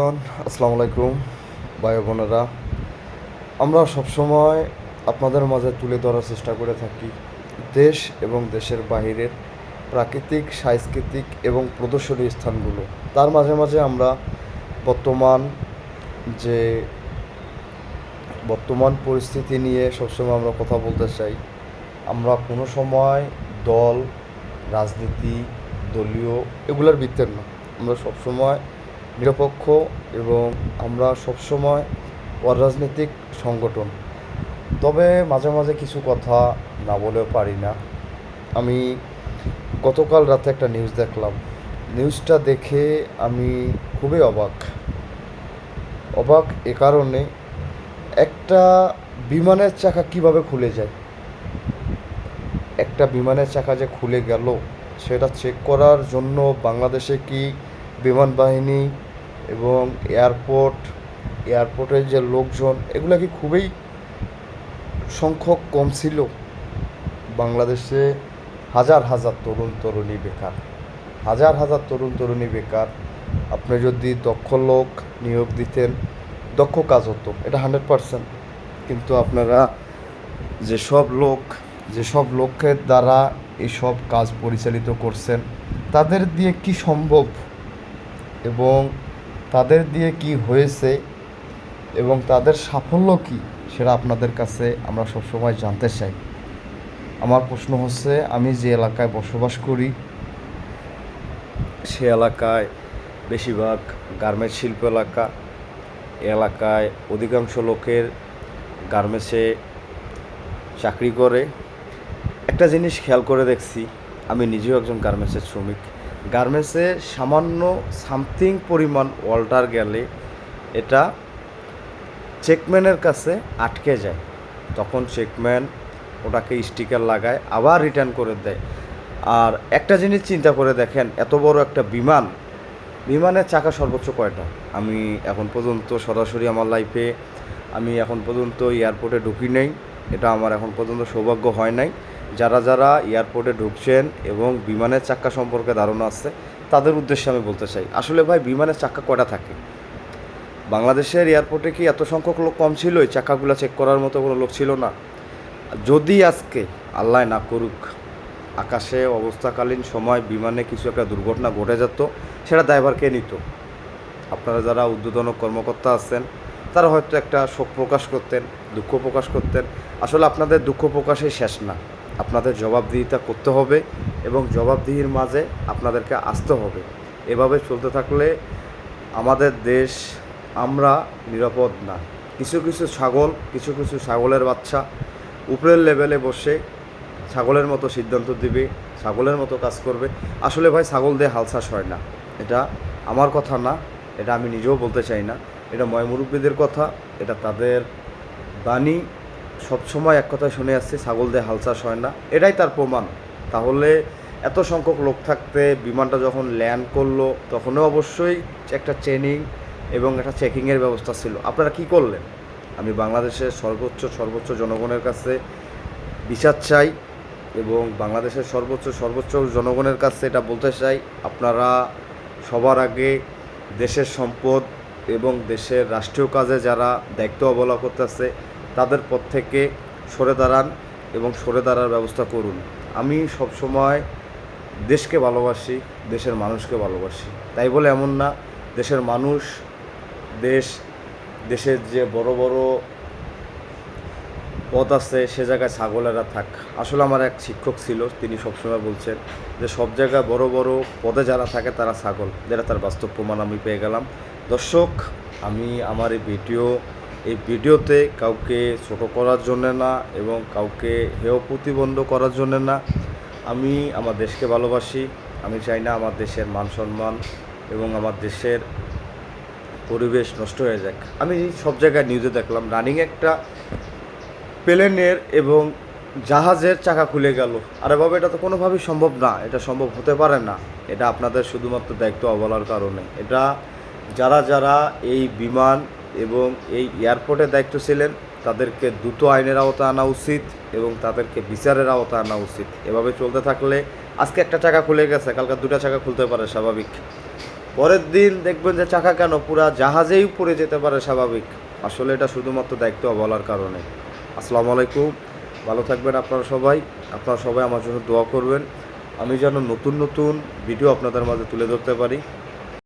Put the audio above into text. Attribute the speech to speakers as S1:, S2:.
S1: আসসালামু আলাইকুম, ভাই বোনেরা। আমরা সবসময় আপনাদের মাঝে তুলে ধরার চেষ্টা করে থাকি দেশ এবং দেশের বাহিরের প্রাকৃতিক, সাংস্কৃতিক এবং প্রদর্শনী স্থানগুলো। তার মাঝে মাঝে আমরা বর্তমান যে বর্তমান পরিস্থিতি নিয়ে সবসময় আমরা কথা বলতে চাই, আমরা কোনো সময় দল, রাজনীতি, দলীয় এগুলোর ভিত্তের না। আমরা সবসময় নিরপেক্ষ এবং আমরা সবসময় অরাজনৈতিক সংগঠন। তবে মাঝে মাঝে কিছু কথা না বলেও পারি না। আমি গতকাল রাতে একটা নিউজ দেখলাম। নিউজটা দেখে আমি খুবই অবাক। অবাক এ কারণে একটা বিমানের চাকা কীভাবে খুলে যায়? একটা বিমানের চাকা যে খুলে গেল, সেটা চেক করার জন্য বাংলাদেশে কি বিমান বাহিনী এবং এয়ারপোর্ট, এয়ারপোর্টের যে লোকজন, এগুলো কি খুবই সংখ্যক কম ছিল। বাংলাদেশে হাজার হাজার তরুণ তরুণী বেকার। হাজার হাজার তরুণ তরুণী বেকার। আপনি যদি দক্ষ লোক নিয়োগ দিতেন, দক্ষ কাজ হতো। এটা হান্ড্রেড পারসেন্ট। কিন্তু আপনারা যেসব লোক যেসব লোকের দ্বারা এসব কাজ পরিচালিত করছেন, তাদের দিয়ে কি সম্ভব? এবং তাদের দিয়ে কি হয়েছে এবং তাদের সাফল্য কি সেটা আপনাদের কাছে আমরা সবসময় জানতে চাই। আমার প্রশ্ন হচ্ছে, আমি যে এলাকায় বসবাস করি, সে এলাকায় বেশিরভাগ গার্মেন্টস শিল্প এলাকা এলাকায় অধিকাংশ লোকের গার্মেন্টসে চাকরি করে। একটা জিনিস খেয়াল করে দেখছি, আমি নিজেও একজন গার্মেন্টসের শ্রমিক। গার্মেন্টসে সামান্য সামথিং পরিমাণ ওয়াল্টার গেলে এটা চেকম্যানের কাছে আটকে যায়। তখন চেকম্যান ওটাকে স্টিকার লাগায়, আবার রিটার্ন করে দেয়। আর একটা জিনিস চিন্তা করে দেখেন, এত বড় একটা বিমান, বিমানের চাকা সর্বোচ্চ কয়টা? আমি এখন পর্যন্ত সরাসরি আমার লাইফে আমি এখন পর্যন্ত এয়ারপোর্টে ঢুকি নেই। এটা আমার এখন পর্যন্ত সৌভাগ্য হয় নাই। যারা যারা এয়ারপোর্টে ঢুকছেন এবং বিমানের চাক্কা সম্পর্কে ধারণা আছে, তাদের উদ্দেশ্যে আমি বলতে চাই। আসলে ভাই, বিমানের চাক্কা কয়টা থাকে? বাংলাদেশের এয়ারপোর্টে কি এত সংখ্যক লোক কম ছিল? এই চাকাগুলো চেক করার মতো কোনো লোক ছিল না। যদি আজকে আল্লাহ না করুক, আকাশে অবস্থাকালীন সময় বিমানে কিছু একটা দুর্ঘটনা ঘটে যেত, সেটা ড্রাইভার কে নিত। আপনারা যারা উদ্বোধন কর্মকর্তা আছেন, তারা হয়তো একটা শোক প্রকাশ করতেন, দুঃখ প্রকাশ করতেন। আসলে আপনাদের দুঃখ প্রকাশই শেষ না। আপনাদের জবাবদিহিতা করতে হবে এবং জবাবদিহির মাঝে আপনাদেরকে আসতে হবে। এভাবে চলতে থাকলে আমাদের দেশ, আমরা নিরাপদ না। কিছু কিছু ছাগল, কিছু কিছু ছাগলের বাচ্চা উপরের লেভেলে বসে ছাগলের মতো সিদ্ধান্ত দিবে, ছাগলের মতো কাজ করবে। আসলে ভাই, ছাগল দিয়ে হাল চাষ হয় না। এটা আমার কথা না, এটা আমি নিজেও বলতে চাই না। এটা ময়মুরব্বীদের কথা, এটা তাদের বাণী সবসময় এক কথায় শুনে আসছে, ছাগল দিয়ে হাল চাষ হয় না। এটাই তার প্রমাণ। তাহলে এত সংখ্যক লোক থাকতে, বিমানটা যখন ল্যান্ড করল, তখনও অবশ্যই একটা ট্রেনিং এবং একটা চেকিংয়ের ব্যবস্থা ছিল। আপনারা কি করলেন? আমি বাংলাদেশের সর্বোচ্চ সর্বোচ্চ জনগণের কাছে বিচার চাই এবং বাংলাদেশের সর্বোচ্চ সর্বোচ্চ জনগণের কাছে এটা বলতে চাই। আপনারা সবার আগে দেশের সম্পদ এবং দেশের রাষ্ট্রীয় কাজে যারা দায়িত্ব অবহেলা করতেছে তাদের পথ থেকে সরে দাঁড়ান এবং সরে দাঁড়ার ব্যবস্থা করুন। আমি সবসময় দেশকে ভালোবাসি, দেশের মানুষকে ভালোবাসি। তাই বলে এমন না, দেশের মানুষ, দেশ, দেশের যে বড় বড় পথ আছে, সে জায়গায় ছাগলেরা থাক। আসলে আমার এক শিক্ষক ছিল, তিনি সবসময় বলছেন যে, সব জায়গায় বড় বড় পদে যারা থাকে, তারা ছাগল। যেটা তার বাস্তব প্রমাণ আমি পেয়ে গেলাম। দর্শক, আমি আমার এই ভিডিও এই ভিডিওতে কাউকে ছোট করার জন্য না এবং কাউকে হেয় প্রতিবন্ধ করার জন্য না। আমি আমার দেশকে ভালোবাসি, আমি চাই না আমার দেশের মান সম্মান এবং আমার দেশের পরিবেশ নষ্ট হয়ে যাক। আমি সব জায়গায় নিউজে দেখলাম রানিং একটা প্লেনের এবং জাহাজের চাকা খুলে গেল। আরে বাবা, এটা তো কোনোভাবেই সম্ভব না, এটা সম্ভব হতে পারে না। এটা আপনাদের শুধুমাত্র দায়িত্ব অবলার কারণে। এটা যারা যারা এই বিমান এবং এই এয়ারপোর্টে দায়িত্ব ছিলেন, তাদেরকে দ্রুত আইনের আওতা আনা উচিত এবং তাদেরকে বিচারের আওতা আনা উচিত। এভাবে চলতে থাকলে আজকে একটা চাকা খুলে গেছে, কালকে দুটা চাকা খুলতে পারে স্বাভাবিক। পরের দিন দেখবেন যে চাকা কেন পুরা জাহাজেই পড়ে যেতে পারে স্বাভাবিক। আসলে এটা শুধুমাত্র দায়িত্ব বলার কারণে। আসসালামু আলাইকুম। ভালো থাকবেন আপনারা সবাই। আপনারা সবাই আমার জন্য দোয়া করবেন। আমি যেন নতুন নতুন ভিডিও আপনাদের মাঝে তুলে ধরতে পারি।